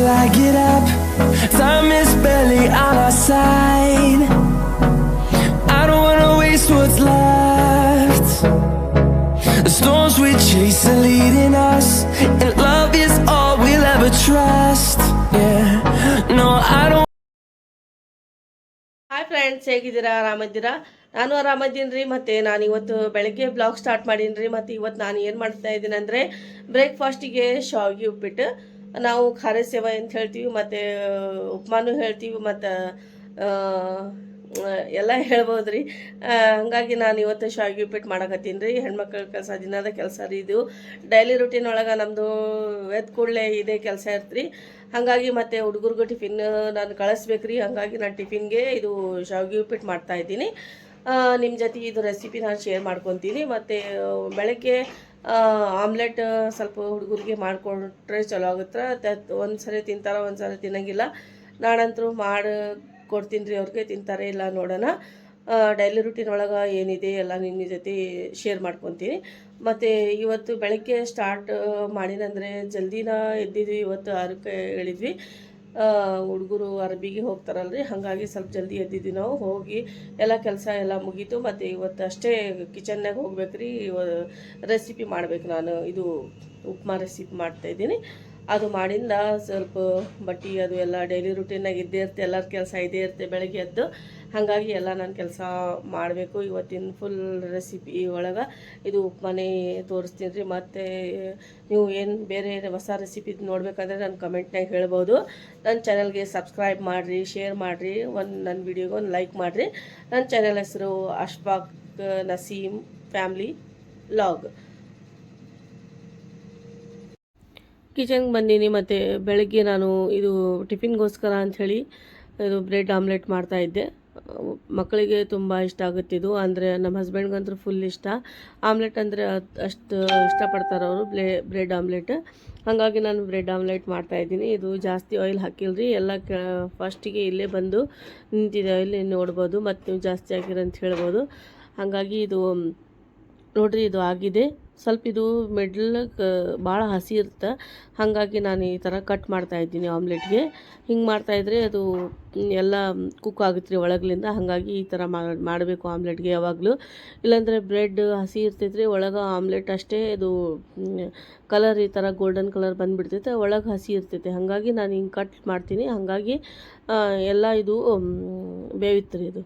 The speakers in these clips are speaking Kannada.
till I get up. Time is barely on our side. I don't wanna waste what's left. The storms we chase are leading us, and love is all we'll ever trust. Yeah, no, I don't. Hi friends ಹೇಗಿದ್ದೀರಾ Ramadira ನಾನು ಆರಾಮಿದ್ದೀನಿ ರೀ ಮತ್ತು ನಾನು ಇವತ್ತು ಬೆಳಗ್ಗೆ ಬ್ಲಾಗ್ ಸ್ಟಾರ್ಟ್ ಮಾಡೀನಿ ರೀ ಮತ್ತು ಇವತ್ತು ನಾನು ಏನು ಮಾಡ್ತಾ ಇದ್ದೀನಿ ಅಂದರೆ ಬ್ರೇಕ್ಫಾಸ್ಟಿಗೆ ಶಾವಿಗೆ ಉಪ್ಪಿಟ್ಟು ನಾವು ಖಾರ ಸೇವೆ ಅಂತ ಹೇಳ್ತೀವಿ, ಮತ್ತು ಉಪ್ಮಾನು ಹೇಳ್ತೀವಿ, ಮತ್ತು ಎಲ್ಲ ಹೇಳ್ಬೋದು ರೀ ಹಾಗಾಗಿ ನಾನು ಇವತ್ತು ಶಾವಿಗೆ ಉಪ್ಪಿಟ್ಟು ಮಾಡಕತ್ತೀನಿ ರೀ. ಹೆಣ್ಮಕ್ಳ ಕೆಲಸ ದಿನದ ಕೆಲಸ ರೀ ಇದು. ಡೈಲಿ ರುಟೀನ್ ಒಳಗೆ ನಮ್ಮದು ಎದ್ ಕೂಡಲೇ ಇದೇ ಕೆಲಸ ಇರ್ತೀರಿ. ಹಾಗಾಗಿ ಮತ್ತು ಹುಡುಗರಿಗೂ ಟಿಫಿನ್ ನಾನು ಕಳಿಸ್ಬೇಕು ರೀ ಹಾಗಾಗಿ ನಾನು ಟಿಫಿನ್ಗೆ ಇದು ಶಾವಿಗೆ ಉಪ್ಪಿಟ್ಟು ಮಾಡ್ತಾ ಇದ್ದೀನಿ. ನಿಮ್ಮ ಜೊತೆ ಇದು ರೆಸಿಪಿ ನಾನು ಶೇರ್ ಮಾಡ್ಕೊತೀನಿ. ಮತ್ತು, ಬೆಳಗ್ಗೆ ಆಮ್ಲೆಟ್ ಸ್ವಲ್ಪ ಹುಡುಗರಿಗೆ ಮಾಡಿಕೊಟ್ರೆ ಚಲೋ ಆಗುತ್ತೆ? ಒಂದು ಸರಿ ತಿಂತಾರ ಒಂದು ಸರಿ ತಿನ್ನಂಗಿಲ್ಲ. ನಾನಂತರೂ ಮಾಡಿ ಕೊಡ್ತೀನಿ ರೀ ಅವ್ರಿಗೆ, ತಿಂತಾರೆ ಇಲ್ಲ ನೋಡೋಣ. ಡೈಲಿ ರುಟೀನ್ ಒಳಗೆ ಏನಿದೆ ಎಲ್ಲ ನಿಮ್ಮ ಜೊತೆ ಶೇರ್ ಮಾಡ್ಕೊತೀನಿ. ಮತ್ತು ಇವತ್ತು ಬೆಳಗ್ಗೆ ಸ್ಟಾರ್ಟ್ ಮಾಡಿನಂದರೆ ಜಲ್ದಿನ ಎದ್ದಿದ್ವಿ ಇವತ್ತು ಆರಕ್ಕೆ ಹೇಳಿದ್ವಿ. ಹುಡುಗರು ಅರಬಿಗೆ ಹೋಗ್ತಾರಲ್ರಿ. ಹಾಗಾಗಿ ಸ್ವಲ್ಪ ಜಲ್ದಿ ಎದ್ದಿದ್ವಿ ನಾವು. ಹೋಗಿ ಎಲ್ಲ ಕೆಲಸ ಎಲ್ಲ ಮುಗೀತು. ಮತ್ತು ಇವತ್ತು ಅಷ್ಟೇ ಕಿಚನ್ನಾಗ ಹೋಗ್ಬೇಕು ರೀ ರೆಸಿಪಿ ಮಾಡ್ಬೇಕು ನಾನು. ಇದು ಉಪ್ಮಾ ರೆಸಿಪಿ ಮಾಡ್ತಾಯಿದ್ದೀನಿ ಅದು ಮಾಡಿಂದ ಸ್ವಲ್ಪ ಬಟ್ಟೆ ಅದು ಎಲ್ಲ ಡೈಲಿ ರುಟೀನಾಗ ಇದ್ದೇ ಇರುತ್ತೆ. ಎಲ್ಲರ ಕೆಲಸ ಇದ್ದೇ ಇರುತ್ತೆ. ಬೆಳಗ್ಗೆ ಎದ್ದು ಹಾಗಾಗಿ ಎಲ್ಲ ನಾನು ಕೆಲಸ ಮಾಡಬೇಕು. ಇವತ್ತಿನ ಫುಲ್ ರೆಸಿಪಿ ಒಳಗೆ ಇದು ಉಪ್ಮಾನೆ ತೋರಿಸ್ತೀನಿ ರೀ ಮತ್ತು, ನೀವು ಏನು ಬೇರೆ ಹೊಸ ರೆಸಿಪಿ ನೋಡಬೇಕಂದ್ರೆ ನಾನು ಕಮೆಂಟ್ನಾಗ ಹೇಳ್ಬೋದು. ನನ್ನ ಚಾನಲ್ಗೆ ಸಬ್ಸ್ಕ್ರೈಬ್ ಮಾಡಿರಿ ಶೇರ್ ಮಾಡಿರಿ, ಒಂದು ನನ್ನ ವಿಡಿಯೋಗೆ ಒಂದು ಲೈಕ್ ಮಾಡಿರಿ. ನನ್ನ ಚಾನಲ್ ಹೆಸರು ಅಶ್ಫಾಕ್ ನಸೀಮ್ ಫ್ಯಾಮ್ಲಿ ಲಾಗ್ ಕಿಚನ್ಗೆ ಬಂದೀನಿ, ಮತ್ತು ಬೆಳಗ್ಗೆ ನಾನು ಇದು ಟಿಫಿನ್ಗೋಸ್ಕರ ಅಂಥೇಳಿ ಇದು ಬ್ರೆಡ್ ಆಮ್ಲೆಟ್ ಮಾಡ್ತಾಯಿದ್ದೆ ಮಕ್ಕಳಿಗೆ ತುಂಬ ಇಷ್ಟ ಆಗುತ್ತಿದ್ದು. ಅಂದರೆ ನಮ್ಮ ಹಸ್ಬೆಂಡ್ಗಂತೂ ಫುಲ್ ಇಷ್ಟ. ಆಮ್ಲೆಟ್ ಅಂದರೆ ಅಷ್ಟು ಇಷ್ಟಪಡ್ತಾರೆ ಅವರು. ಬ್ಲೇ, ಬ್ರೆಡ್ ಆಮ್ಲೆಟ್. ಹಾಗಾಗಿ ನಾನು ಬ್ರೆಡ್ ಆಮ್ಲೆಟ್ ಮಾಡ್ತಾಯಿದ್ದೀನಿ ಇದು ಜಾಸ್ತಿ ಆಯಿಲ್ ಹಾಕಿಲ್ರಿ. ಎಲ್ಲ ಕ ಫಸ್ಟಿಗೆ ಇಲ್ಲೇ ಬಂದು ನಿಂತಿದೆ ಆಯಿಲ್ ನೋಡ್ಬೋದು. ಮತ್ತು ನೀವು ಜಾಸ್ತಿ ಹಾಕಿರಂತ ಹೇಳ್ಬೋದು. ಹಾಗಾಗಿ ಇದು ನೋಡ್ರಿ ಇದು ಆಗಿದೆ. ಸ್ವಲ್ಪ ಇದು ಮಿಡ್ಲ್ ಭಾಳ ಹಸಿ ಇರುತ್ತೆ. ಹಾಗಾಗಿ ನಾನು ಈ ಥರ ಕಟ್ ಮಾಡ್ತಾ ಇದ್ದೀನಿ ಆಮ್ಲೆಟ್ಗೆ ಹಿಂಗೆ ಮಾಡ್ತಾಯಿದ್ರೆ ಅದು ಎಲ್ಲ ಕುಕ್ ಆಗುತ್ತೆ ರೀ ಒಳಗ್ಲಿಂದ. ಹಾಗಾಗಿ ಈ ಥರ ಮಾಡಬೇಕು ಆಮ್ಲೆಟ್ಗೆ ಯಾವಾಗಲೂ. ಇಲ್ಲಾಂದರೆ ಬ್ರೆಡ್ ಹಸಿ ಇರ್ತೈತ್ರಿ ಒಳಗೆ ಆಮ್ಲೆಟ್ ಅಷ್ಟೇ ಅದು ಕಲರ್ ಈ ಥರ ಗೋಲ್ಡನ್ ಕಲರ್ ಬಂದುಬಿಡ್ತೈತೆ. ಒಳಗೆ ಹಸಿ ಇರ್ತೈತೆ. ಹಾಗಾಗಿ ನಾನು ಹಿಂಗೆ ಕಟ್ ಮಾಡ್ತೀನಿ. ಹಾಗಾಗಿ ಎಲ್ಲ ಇದು ಬೇವಿತ್ತು ರೀ ಇದು.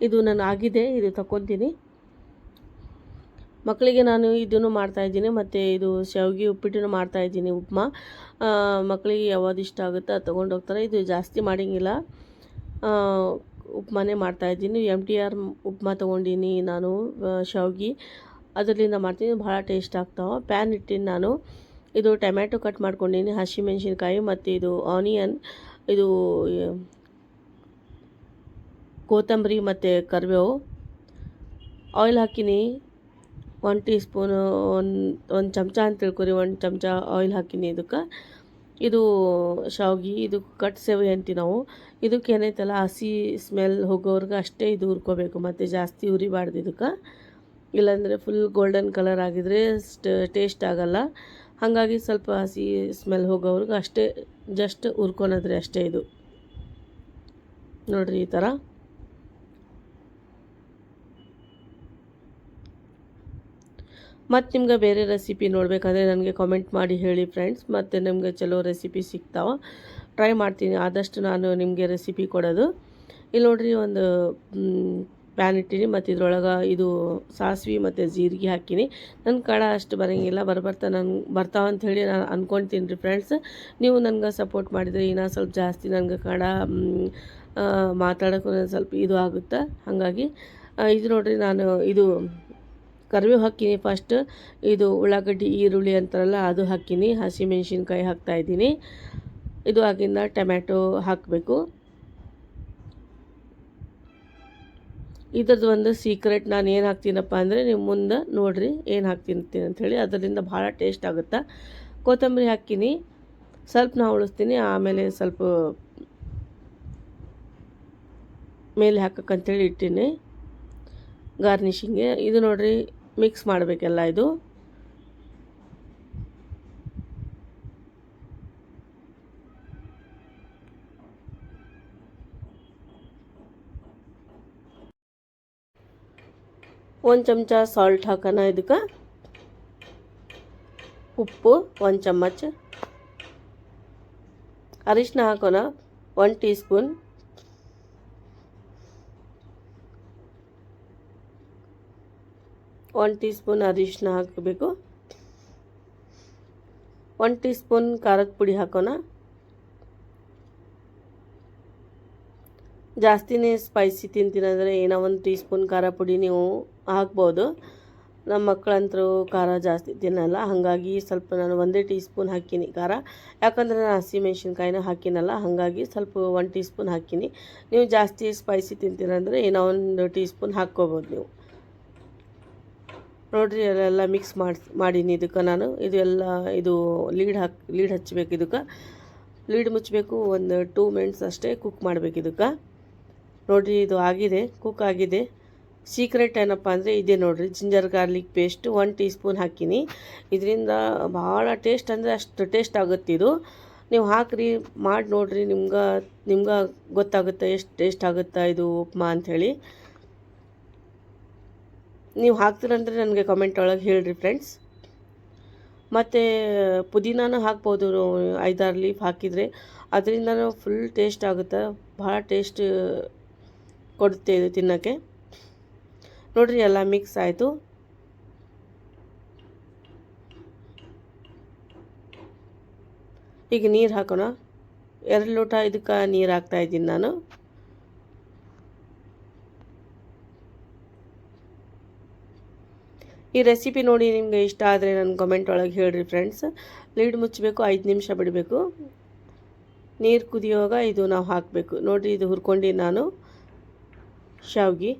ಇದು ನಾನು ಆಗಿದೆ. ಇದು ತಗೊತೀನಿ ಮಕ್ಕಳಿಗೆ ನಾನು ಇದನ್ನು ಮಾಡ್ತಾಯಿದ್ದೀನಿ ಮತ್ತು ಇದು ಶಾವಿಗೆ ಉಪ್ಪಿಟ್ಟನ್ನು ಮಾಡ್ತಾಯಿದ್ದೀನಿ ಉಪ್ಮಾ. ಮಕ್ಕಳಿಗೆ ಯಾವಾಗ ಇಷ್ಟ ಆಗುತ್ತೆ ಅದು ತೊಗೊಂಡು ಹೋಗ್ತಾರೆ. ಇದು ಜಾಸ್ತಿ ಮಾಡೋಂಗಿಲ್ಲ. ಉಪ್ಮಾನೇ ಮಾಡ್ತಾಯಿದ್ದೀನಿ ಎಂ ಟಿ ಆರ್ ಉಪ್ಮಾ ತೊಗೊಂಡಿನಿ ನಾನು ಶಾವಿಗೆ. ಅದರಿಂದ ಮಾಡ್ತೀನಿ. ಭಾಳ ಟೇಸ್ಟ್ ಆಗ್ತಾವೆ ಪ್ಯಾನ್ ಇಟ್ಟಿನಿ ನಾನು. ಇದು ಟೊಮ್ಯಾಟೊ ಕಟ್ ಮಾಡ್ಕೊಂಡಿನಿ. ಹಸಿಮೆಣ್ಸಿನ್ಕಾಯಿ ಮತ್ತು ಇದು ಆನಿಯನ್. ಇದು ಕೊತ್ತಂಬರಿ ಮತ್ತು ಕರಿಬೇವು. ಆಯಿಲ್ ಹಾಕಿನಿ. ಒನ್ ಟೀ ಸ್ಪೂನು ಒಂದು ಒಂದು ಚಮಚ ಅಂತ ತಿಳ್ಕೊರಿ ಒಂದು ಚಮಚ ಆಯಿಲ್ ಹಾಕಿನಿ ಇದಕ್ಕೆ. ಇದು ಶಾವ್ಗೆ, ಇದು ಕಟ್ ಸೇವೆ ಅಂತೀವಿ ನಾವು. ಇದಕ್ಕೆ ಏನೈತಲ್ಲ ಹಸಿ ಸ್ಮೆಲ್ ಹೋಗೋವ್ರಿಗೆ ಅಷ್ಟೇ ಇದು ಹುರ್ಕೋಬೇಕು, ಮತ್ತು ಜಾಸ್ತಿ ಉರಿಬಾರ್ದು ಇದಕ್ಕೆ. ಇಲ್ಲಾಂದರೆ ಫುಲ್ ಗೋಲ್ಡನ್ ಕಲರ್ ಆಗಿದ್ರೆ ಟೇಸ್ಟ್ ಆಗಲ್ಲ. ಹಾಗಾಗಿ ಸ್ವಲ್ಪ ಹಸಿ ಸ್ಮೆಲ್ ಹೋಗೋವ್ರಿಗೆ ಅಷ್ಟೇ ಜಸ್ಟ್ ಹುರ್ಕೊಳೋದ್ರೆ ಅಷ್ಟೇ ಇದು. ನೋಡಿರಿ ಈ ಥರ. ಮತ್ತು ನಿಮ್ಗೆ ಬೇರೆ ರೆಸಿಪಿ ನೋಡಬೇಕಾದ್ರೆ ನನಗೆ ಕಾಮೆಂಟ್ ಮಾಡಿ ಹೇಳಿ ಫ್ರೆಂಡ್ಸ್ ಮತ್ತು ನಿಮಗೆ ಚಲೋ ರೆಸಿಪಿ ಸಿಗ್ತಾವೆ. ಟ್ರೈ ಮಾಡ್ತೀನಿ. ಆದಷ್ಟು ನಾನು ನಿಮಗೆ ರೆಸಿಪಿ ಕೊಡೋದು. ಇಲ್ಲಿ ನೋಡಿರಿ ಒಂದು ಪ್ಯಾನ್ ಇಟ್ಟೀನಿ. ಮತ್ತು ಇದ್ರೊಳಗೆ ಇದು ಸಾಸಿವೆ ಮತ್ತು ಜೀರಿಗೆ ಹಾಕೀನಿ. ನನ್ನ ಕಡ ಅಷ್ಟು ಬರೋಂಗಿಲ್ಲ. ಬರ್ಬರ್ತಾ ನಂಗೆ ಬರ್ತಾವ ಅಂಥೇಳಿ ನಾನು ಅಂದ್ಕೊಳ್ತೀನಿ ರೀ ಫ್ರೆಂಡ್ಸ್ ನೀವು ನನಗೆ ಸಪೋರ್ಟ್ ಮಾಡಿದರೆ ಇನ್ನೂ ಸ್ವಲ್ಪ ಜಾಸ್ತಿ ನನಗೆ ಕಡ ಮಾತಾಡೋಕ್ಕೂ ಸ್ವಲ್ಪ ಇದು ಆಗುತ್ತೆ? ಹಾಗಾಗಿ ಇದು ನೋಡಿರಿ ನಾನು ಇದು ಕರಿಬೇವು ಹಾಕಿನಿ ಫಸ್ಟ್ ಇದು ಉಳ್ಳಾಗಡ್ಡಿ, ಈರುಳ್ಳಿ ಅಂತಾರಲ್ಲ, ಅದು ಹಾಕಿನಿ ಹಸಿಮೆಣ್ಸಿನ್ಕಾಯಿ ಹಾಕ್ತಾಯಿದ್ದೀನಿ ಇದು ಆಗಿಂದ ಟೊಮ್ಯಾಟೊ ಹಾಕಬೇಕು. ಇದ್ರದ್ದು ಒಂದು ಸೀಕ್ರೆಟ್ ನಾನು ಏನು ಹಾಕ್ತೀನಪ್ಪ ಅಂದರೆ, ನೀವು ಮುಂದೆ ನೋಡಿರಿ ಏನು ಹಾಕ್ತೀನಿ ಅಂಥೇಳಿ ಅದರಿಂದ ಭಾಳ ಟೇಸ್ಟ್ ಆಗುತ್ತೆ? ಕೊತ್ತಂಬರಿ ಹಾಕಿನಿ ಸ್ವಲ್ಪ ನಾ ಉಳಿಸ್ತೀನಿ. ಆಮೇಲೆ ಸ್ವಲ್ಪ ಮೇಲೆ ಹಾಕಕ್ಕಂಥೇಳಿ ಇಟ್ಟೀನಿ. ಗಾರ್ನಿಷಿಂಗ್ಗೆ ಇದು ನೋಡಿರಿ ಮಿಕ್ಸ್ ಮಾಡಬೇಕೆಲ್ಲ ಇದು? ಒಂದು ಚಮಚ ಸಾಲ್ಟ್ ಹಾಕೋಣ ಇದಕ್ಕೆ. ಉಪ್ಪು ಒಂದು ಚಮಚ. ಅರಿಶಿನ ಹಾಕೋಣ, ಒಂದು teaspoon one teaspoon ಅರಿಶಿನ ಹಾಕಬೇಕು. ಒನ್ ಟೀ ಸ್ಪೂನ್ ಖಾರದ ಪುಡಿ ಹಾಕೋಣ. ಜಾಸ್ತಿನೇ ಸ್ಪೈಸಿ ತಿಂತೀನಂದರೆ ಏನೋ ಒಂದು ಟೀ ಸ್ಪೂನ್ ಖಾರ ಪುಡಿ ನೀವು ಹಾಕ್ಬೋದು. ನಮ್ಮ ಮಕ್ಕಳಂತರೂ ಖಾರ ಜಾಸ್ತಿ ತಿನ್ನಲ್ಲ. ಹಾಗಾಗಿ ಸ್ವಲ್ಪ ನಾನು ಒಂದೇ ಟೀ ಸ್ಪೂನ್ ಹಾಕೀನಿ ಖಾರ. ಯಾಕಂದರೆ ನಾನು ಹಸಿಮೆಣ್ಸಿನ್ಕಾಯಿನೂ ಹಾಕಿನಲ್ಲ ಹಾಗಾಗಿ ಸ್ವಲ್ಪ ಒನ್ ಟೀ ಸ್ಪೂನ್ ಹಾಕೀನಿ ನೀವು ಜಾಸ್ತಿ ಸ್ಪೈಸಿ ತಿಂತೀರಂದರೆ ಏನೋ ಒಂದು ಟೀ ಸ್ಪೂನ್ ಹಾಕ್ಕೋಬೋದು ನೀವು. ನೋಡಿರಿ, ಅಲ್ಲೆಲ್ಲ ಮಿಕ್ಸ್ ಮಾಡಿ, ಮಾಡೀನಿ ಇದಕ್ಕೆ ನಾನು. ಇದು ಎಲ್ಲ, ಇದು ಲೀಡ್ ಹಾಕಿ ಲೀಡ್ ಹಚ್ಚಬೇಕು ಇದಕ್ಕೆ. ಲೀಡ್ ಮುಚ್ಚಬೇಕು ಒಂದು ಟೂ ಮಿನಿಟ್ಸ್ ಅಷ್ಟೇ ಕುಕ್ ಮಾಡಬೇಕು ಇದಕ್ಕೆ. ನೋಡಿರಿ, ಇದು ಆಗಿದೆ ಕುಕ್ ಆಗಿದೆ. ಸೀಕ್ರೆಟ್ ಏನಪ್ಪ ಅಂದರೆ ಇದೆ ನೋಡಿರಿ ginger garlic paste one teaspoon ಹಾಕೀನಿ. ಇದರಿಂದ ಭಾಳ ಟೇಸ್ಟ್ ಅಂದರೆ ಅಷ್ಟು ಟೇಸ್ಟ್ ಆಗುತ್ತೆ ಇದು. ನೀವು ಹಾಕ್ರಿ, ಮಾಡಿ ನೋಡಿರಿ, ನಿಮ್ಗೆ ನಿಮ್ಗೆ ಗೊತ್ತಾಗುತ್ತೆ, ಎಷ್ಟು ಟೇಸ್ಟ್ ಆಗುತ್ತೆ ಇದು ಉಪ್ಮಾ ಅಂಥೇಳಿ ನೀವು ಹಾಕ್ತೀರಂದ್ರೆ ನನಗೆ ಕಮೆಂಟ್ ಒಳಗೆ ಹೇಳಿರಿ ಫ್ರೆಂಡ್ಸ್ ಮತ್ತು ಪುದೀನಾನು ಹಾಕ್ಬೋದು, ಐದಾರು ಲೀಫ್ ಹಾಕಿದರೆ. ಅದರಿಂದ ಫುಲ್ ಟೇಸ್ಟ್ ಆಗುತ್ತೆ. ಭಾಳ ಟೇಸ್ಟ್ ಕೊಡುತ್ತೆ ಇದು ತಿನ್ನೋಕ್ಕೆ. ನೋಡಿರಿ ಎಲ್ಲ ಮಿಕ್ಸ್ ಆಯಿತು. ಈಗ ನೀರು ಹಾಕೋಣ. ಎರಡು ಲೋಟ ಇದಕ್ಕೆ ನೀರು ಹಾಕ್ತಾಯಿದ್ದೀನಿ ನಾನು. ಈ ರೆಸಿಪಿ ನೋಡಿ ನಿಮಗೆ ಇಷ್ಟ ಆದರೆ ನನ್ನ ಕಮೆಂಟ್ ಒಳಗೆ ಹೇಳಿರಿ ಫ್ರೆಂಡ್ಸ್ ಲೀಡ್ ಮುಚ್ಚಬೇಕು ಐದು ನಿಮಿಷ ಬಿಡಬೇಕು. ನೀರು ಕುದಿಯುವಾಗ ಇದು ನಾವು ಹಾಕಬೇಕು. ನೋಡಿರಿ ಇದು ಹುರ್ಕೊಂಡು ನಾನು ಶಾವ್ಗೆ.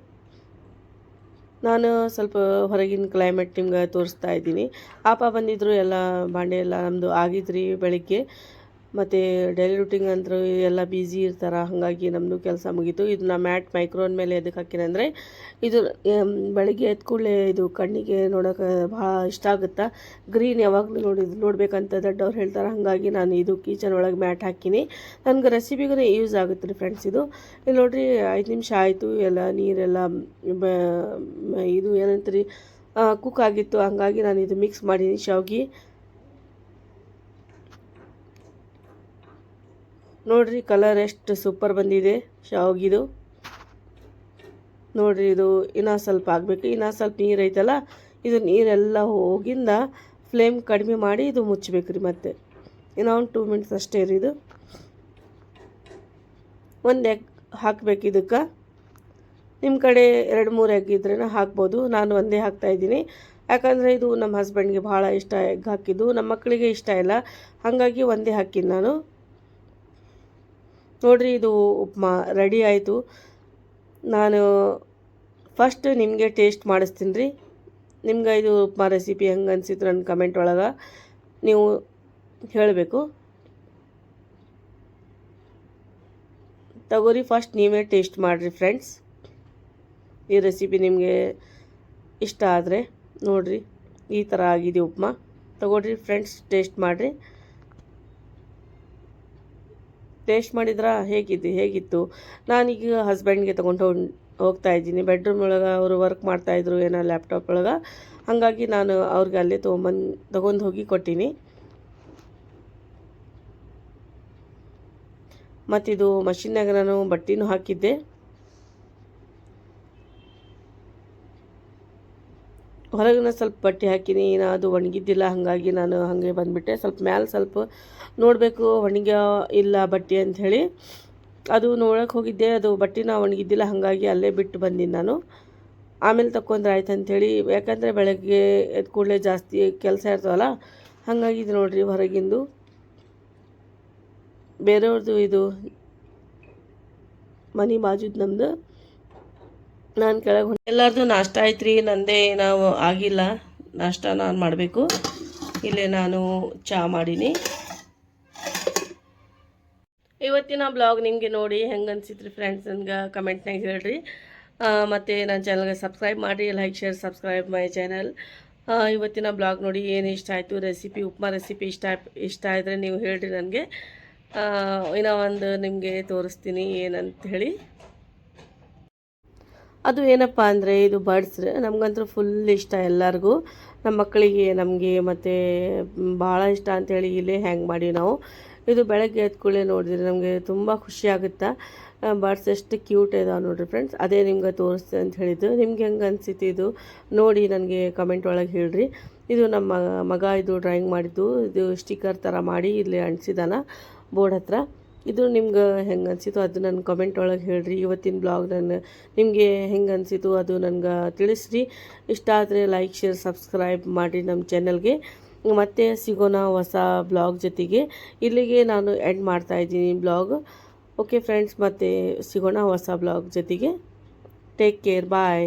ನಾನು ಸ್ವಲ್ಪ ಹೊರಗಿನ ಕ್ಲೈಮೇಟ್ ನಿಮ್ಗೆ ತೋರಿಸ್ತಾ ಇದ್ದೀನಿ. ಆಪ ಬಂದಿದ್ದರು ಎಲ್ಲ ಬಾಂಡೆ ಎಲ್ಲ ನಮ್ಮದು ಆಗಿದ್ರಿ ಬೆಳಿಗ್ಗೆ. ಮತ್ತು ಡೈಲಿ ರೂಟಿಂಗ್ ಅಂದ್ರೆ ಎಲ್ಲ ಬ್ಯುಸಿ ಇರ್ತಾರೆ, ಹಾಗಾಗಿ ನಮ್ಮದು ಕೆಲಸ ಮುಗೀತು. ಇದು ನಾ ಮ್ಯಾಟ್ ಮೈಕ್ರೋನ್ ಮೇಲೆ ಎದಕ್ಕೆ ಹಾಕಿನಂದರೆ ಇದು ಬೆಳಗ್ಗೆ ಎದ್ದ ಕೂಡಲೇ ಇದು ಕಣ್ಣಿಗೆ ನೋಡೋಕೆ ಭಾಳ ಇಷ್ಟ ಆಗುತ್ತೆ? ಗ್ರೀನ್ ಯಾವಾಗಲೂ ನೋಡಿ, ನೋಡಬೇಕಂತ ದೊಡ್ಡವ್ರು ಹೇಳ್ತಾರೆ, ಹಾಗಾಗಿ ನಾನು ಇದು ಕಿಚನ್ ಒಳಗೆ ಮ್ಯಾಟ್ ಹಾಕಿನಿ ನನಗೆ ರೆಸಿಪಿಗೂ ಯೂಸ್ ಆಗುತ್ತೆ ರೀ ಫ್ರೆಂಡ್ಸ್ ಇದು. ಇಲ್ಲಿ ನೋಡಿರಿ, ಐದು ನಿಮಿಷ ಆಯಿತು, ಎಲ್ಲ ನೀರೆಲ್ಲ ಇದು ಏನಂತೀರಿ ಕುಕ್ ಆಗಿತ್ತು, ಹಾಗಾಗಿ ನಾನು ಇದು ಮಿಕ್ಸ್ ಮಾಡೀನಿ, ಶಾವ್ಗೆ. ನೋಡ್ರಿ ಕಲರ್ ಎಷ್ಟು ಸೂಪರ್ ಬಂದಿದೆ. ಶಾವ್ಗಿದು ನೋಡ್ರಿ ಇದು ಇನ್ನೂ ಸ್ವಲ್ಪ ಆಗಬೇಕು. ಇನ್ನೂ ಸ್ವಲ್ಪ ನೀರು ಐತಲ್ಲ, ಇದು ನೀರೆಲ್ಲ ಹೋಗಿಂದ ಫ್ಲೇಮ್ ಕಡಿಮೆ ಮಾಡಿ ಇದು ಮುಚ್ಚಬೇಕು ರೀ ಮತ್ತೆ. ಇನ್ನೂ ಒಂದು ಟೂ ಮಿನಿಟ್ಸ್ ಅಷ್ಟೇ ರೀ ಇದು. ಒಂದು ಎಗ್ ಹಾಕಬೇಕು ಇದಕ್ಕೆ. ನಿಮ್ಮ ಕಡೆ ಎರಡು ಮೂರು ಎಗ್ ಇದ್ರೇ ಹಾಕ್ಬೋದು. ನಾನು ಒಂದೇ ಹಾಕ್ತಾ ಇದ್ದೀನಿ. ಯಾಕಂದರೆ ಇದು ನಮ್ಮ ಹಸ್ಬೆಂಡ್ಗೆ ಭಾಳ ಇಷ್ಟ ಎಗ್ ಹಾಕಿದ್ದು. ನಮ್ಮ ಮಕ್ಕಳಿಗೆ ಇಷ್ಟ ಇಲ್ಲ. ಹಾಗಾಗಿ ಒಂದೇ ಹಾಕಿದ್ದು ನಾನು. ನೋಡ್ರಿ, ಇದು ಉಪ್ಮಾ ರೆಡಿ ಆಯಿತು. ನಾನು ಫಸ್ಟ್ ನಿಮಗೆ ಟೇಸ್ಟ್ ಮಾಡಿಸ್ತೀನಿ ರೀ. ನಿಮ್ಗೆ ಇದು ಉಪ್ಮಾ ರೆಸಿಪಿ ಹೆಂಗೆ ಅನಿಸಿತು ನನ್ನ ಕಮೆಂಟ್ ಒಳಗೆ ನೀವು ಹೇಳಬೇಕು. ತಗೋರಿ ಫಸ್ಟ್ ನೀವೇ ಟೇಸ್ಟ್ ಮಾಡಿರಿ ಫ್ರೆಂಡ್ಸ್ ಈ ರೆಸಿಪಿ ನಿಮಗೆ ಇಷ್ಟ ಆದರೆ ನೋಡಿರಿ, ಈ ಥರ ಆಗಿದೆ ಉಪ್ಮಾ. ತಗೊಳ್ರಿ ಫ್ರೆಂಡ್ಸ್ ಟೇಸ್ಟ್ ಮಾಡಿರಿ. ಟೇಸ್ಟ್ ಮಾಡಿದ್ರಾ? ಹೇಗಿದ್ದು ಹೇಗಿತ್ತು? ನಾನೀಗ ಹಸ್ಬೆಂಡ್ಗೆ ತೊಗೊಂಡು ಹೋಗ್, ಹೋಗ್ತಾ ಇದ್ದೀನಿ. ಬೆಡ್ರೂಮ್ ಒಳಗೆ ಅವರು ವರ್ಕ್ ಮಾಡ್ತಾಯಿದ್ರು ಏನೋ ಲ್ಯಾಪ್ಟಾಪ್ ಒಳಗೆ. ಹಾಗಾಗಿ ನಾನು ಅವ್ರಿಗೆ ಅಲ್ಲೇ ತೊಗೊಂಬಂದು, ತೊಗೊಂಡು ಹೋಗಿ ಕೊಟ್ಟೀನಿ. ಮತ್ತಿದು ಮಷಿನ್ನಾಗ ನಾನು ಬಟ್ಟೆನೂ ಹಾಕಿದ್ದೆ. ಹೊರಗಿನ ಸ್ವಲ್ಪ ಬಟ್ಟೆ ಹಾಕಿನಿ ಇನ್ನು ಅದು ಒಣಗಿದ್ದಿಲ್ಲ, ಹಾಗಾಗಿ ನಾನು ಹಾಗೆ ಬಂದುಬಿಟ್ಟೆ. ಸ್ವಲ್ಪ ಮ್ಯಾಲೆ ಸ್ವಲ್ಪ ನೋಡಬೇಕು, ಒಣಗ್ಯ ಇಲ್ಲ ಬಟ್ಟೆ ಅಂಥೇಳಿ. ಅದು ನೋಡೋಕೆ ಹೋಗಿದ್ದೆ, ಅದು ಬಟ್ಟೆನ ಒಣಗಿದ್ದಿಲ್ಲ, ಹಾಗಾಗಿ ಅಲ್ಲೇ ಬಿಟ್ಟು ಬಂದೀನಿ ನಾನು. ಆಮೇಲೆ ತಕೊಂಡ್ರೆ ಆಯ್ತು ಅಂಥೇಳಿ, ಯಾಕಂದರೆ ಬೆಳಗ್ಗೆ ಎದ್ದು ಕೂಡಲೇ ಜಾಸ್ತಿ ಕೆಲಸ ಇರ್ತವಲ್ಲ ಹಾಗಾಗಿ ಇದು ನೋಡಿರಿ ಹೊರಗಿಂದು. ಬೇರೆಯವ್ರದ್ದು ಇದು ಮನೆ ಬಾಜುದು ನಮ್ಮದು ನಾನು ಕೆಳಗೆ ಎಲ್ಲರದು ನಾಷ್ಟ ಆಯ್ತು ರೀ ನಂದೇ ನಾವು ಆಗಿಲ್ಲ. ನಾಷ್ಟ ನಾನು ಮಾಡಬೇಕು. ಇಲ್ಲೇ ನಾನು ಚಹಾ ಮಾಡೀನಿ. ಇವತ್ತಿನ ಬ್ಲಾಗ್ ನಿಮಗೆ ನೋಡಿ ಹೆಂಗೆ ಅನ್ಸಿತ್ರಿ ಫ್ರೆಂಡ್ಸ್ ನನಗೆ ಕಮೆಂಟ್ನಾಗ ಹೇಳ್ರಿ. ಮತ್ತು ನನ್ನ ಚಾನಲ್ಗೆ ಸಬ್ಸ್ಕ್ರೈಬ್ ಮಾಡಿ like share subscribe my channel ಇವತ್ತಿನ ಬ್ಲಾಗ್ ನೋಡಿ ಏನು ಇಷ್ಟ ಆಯಿತು ರೆಸಿಪಿ ಉಪ್ಮಾ ರೆಸಿಪಿ ಇಷ್ಟ ಇಷ್ಟ ಆದರೆ ನೀವು ಹೇಳ್ರಿ ನನಗೆ. ಇನ್ನೂ ಒಂದು ನಿಮಗೆ ತೋರಿಸ್ತೀನಿ ಏನಂತ ಹೇಳಿ. ಅದು ಏನಪ್ಪ ಅಂದರೆ ಇದು ಬರ್ಡ್ಸ್ ನಮಗಂತೂ ಫುಲ್ ಇಷ್ಟ ಎಲ್ಲರಿಗೂ. ನಮ್ಮ ಮಕ್ಕಳಿಗೆ ನಮಗೆ ಮತ್ತು ಭಾಳ ಇಷ್ಟ ಅಂಥೇಳಿ ಇಲ್ಲೇ ಹ್ಯಾಂಗ್ ಮಾಡಿ ನಾವು. ಇದು ಬೆಳಗ್ಗೆ ಎದ್ದ ಕೂಡಲೇ ನೋಡಿದ್ರೆ ನಮಗೆ ತುಂಬ ಖುಷಿ ಆಗುತ್ತಾ. ಬರ್ಡ್ಸ್ ಎಷ್ಟು ಕ್ಯೂಟ್ ಇದಾವೆ ನೋಡಿರಿ ಫ್ರೆಂಡ್ಸ್ ಅದೇ ನಿಮ್ಗೆ ತೋರಿಸ್ತೆ ಅಂತ ಹೇಳಿದ್ದು. ನಿಮ್ಗೆ ಹೆಂಗೆ ಅನಿಸಿತ್ತು ಇದು? ನೋಡಿ ನನಗೆ ಕಮೆಂಟ್ ಒಳಗೆ ಹೇಳ್ರಿ. ಇದು ನಮ್ಮ ಮಗ ಇದು ಡ್ರಾಯಿಂಗ್ ಮಾಡಿದ್ದು. ಇದು ಸ್ಟಿಕ್ಕರ್ ಥರ ಮಾಡಿ ಇಲ್ಲಿ ಅಂಟಿಸಿದಾನ ಬೋರ್ಡ್ ಹತ್ರ. ಇದು ನಿಮ್ಗೆ ಹೆಂಗೆ ಅನಿಸಿತು ಅದು ನನ್ನ ಕಮೆಂಟ್ ಒಳಗೆ ಹೇಳ್ರಿ. ಇವತ್ತಿನ ಬ್ಲಾಗ್ ನನ್ನ ನಿಮಗೆ ಹೆಂಗೆ ಅನಿಸಿತು ಅದು ನನಗೆ ತಿಳಿಸ್ರಿ. ಇಷ್ಟ ಆದರೆ ಲೈಕ್ ಶೇರ್ ಸಬ್ಸ್ಕ್ರೈಬ್ ಮಾಡಿ ನಮ್ಮ ಚಾನಲ್ಗೆ ಮತ್ತೆ ಸಿಗೋಣ ಹೊಸ ಬ್ಲಾಗ್ ಜೊತೆಗೆ. ಇಲ್ಲಿಗೆ ನಾನು ಎಂಡ್ ಮಾಡ್ತಾ ಇದ್ದೀನಿ ಬ್ಲಾಗ್ ಓಕೆ ಫ್ರೆಂಡ್ಸ್ ಮತ್ತೆ ಸಿಗೋಣ ಹೊಸ ಬ್ಲಾಗ್ ಜೊತೆಗೆ. Take care bye